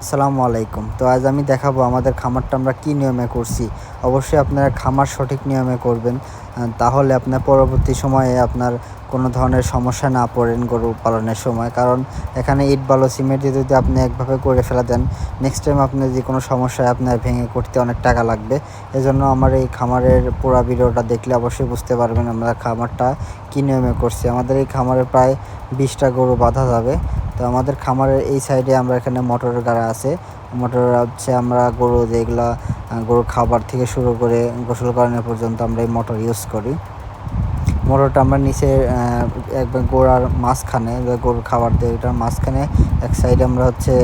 আসসালামু আলাইকুম। তো আজ আমি দেখাবো আমাদের খামারটা আমরা কী নিয়মে করছি। অবশ্যই আপনারা খামার সঠিক নিয়মে করবেন। তাহলে আপনার পরবর্তী সময়ে আপনার কোনো ধরনের সমস্যা না পড়েন গরু পালনের সময়। কারণ এখানে ইট, বালো, সিমেন্ট যদি আপনি একভাবে করে ফেলে দেন নেক্সট টাইম আপনার যে কোনো সমস্যায় আপনার ভেঙে করতে অনেক টাকা লাগবে। এজন্য আমার এই খামারের পুরো ভিডিওটা দেখলে অবশ্যই বুঝতে পারবেন আমরা খামারটা কী নিয়মে করছি। আমাদের এই খামারে প্রায় বিশটা গরু বাঁধা যাবে। তো আমাদের খামারের এই সাইডে আমরা এখানে মোটরের গাড়া আছে। মোটর হচ্ছে আমরা গরু যেগুলা গরুর খাবার থেকে শুরু করে গোসল করানো পর্যন্ত আমরা এই মোটর ইউজ করি। মোটরটা আমরা নিচে একবার গোড়ার মাঝখানে গরুর খাবার দেয় ওটার মাঝখানে এক সাইডে আমরা হচ্ছে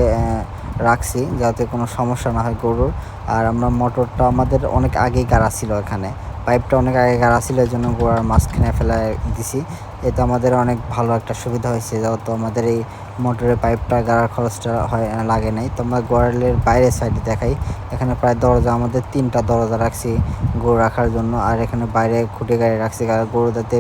রাখছি যাতে কোনো সমস্যা না হয় গরুর। আর আমরা মোটরটা আমাদের অনেক আগেই গাড়া ছিল এখানে। পাইপটা অনেক আগে গাড়া ছিল এই জন্য গোড়ার মাঝখানে ফেলে দিছি। এতে আমাদের অনেক ভালো একটা সুবিধা হয়েছে, যেহেতু আমাদের এই মোটরের পাইপটা, গাড়ার খরচটা হয় লাগে নাই। তো আমরা গোড়ালের বাইরের সাইডে দেখাই, এখানে প্রায় দরজা, আমাদের তিনটা দরজা রাখছি গরু রাখার জন্য, আর এখানে বাইরে খুঁটে গাড়ি রাখছি, কারণ গরু যাতে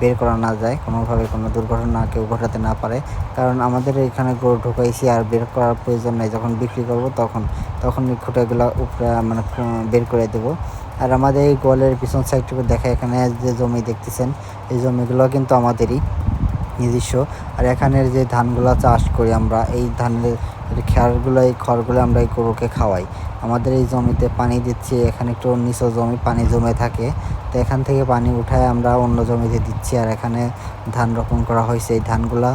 বের করা না যায়, কোনোভাবে কোনো দুর্ঘটনা কেউ ঘটাতে না পারে। কারণ আমাদের এখানে গরু ঢুকাইছি আর বের করার প্রয়োজন নেই, যখন বিক্রি করব তখন তখন খুঁটেগুলো উপরে মানে বের করে দেবো। আর আমাদের এই গোয়ালের পিছন সাইডটুকু দেখা এখানে যে জমি দেখতেছেন, এই জমিগুলো কিন্তু আমাদেরই নিজস্ব। আর এখানের যে ধানগুলো চাষ করি আমরা, এই ধানের খেয়ারগুলো, এই খড়গুলো আমরা এই গরুকে খাওয়াই। আমাদের এই জমিতে পানি দিচ্ছি, এখানে একটু নিচু জমি পানি জমে থাকে। তো এখান থেকে পানি উঠায় আমরা অন্য জমিতে দিচ্ছি, আর এখানে ধান রোপণ করা হয়েছে। এই ধানগুলা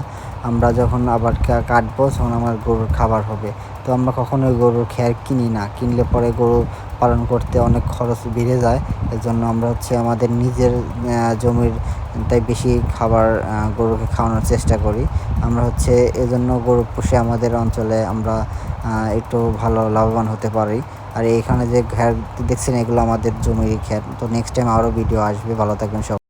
আমরা যখন আবার কাটবো, তখন আমার গরুর খাবার হবে। তো আমরা কখনোই গরুর খেয়ার কিনি না। কিনলে পরে গরু পালন করতে অনেক খরচ বেড়ে যায়। এর জন্য আমরা হচ্ছে আমাদের নিজের জমির তাই বেশি খাবার গরুকে খাওয়ানোর চেষ্টা করি। আমরা হচ্ছে এজন্য গরু পুষে আমাদের অঞ্চলে আমরা একটু ভালো লাভবান হতে পারি। আর এখানে যে ঘ্যার দেখছেন, এগুলো আমাদের জমির ঘ্যার তো নেক্সট টাইম আরও ভিডিও আসবে। ভালো থাকবেন সব।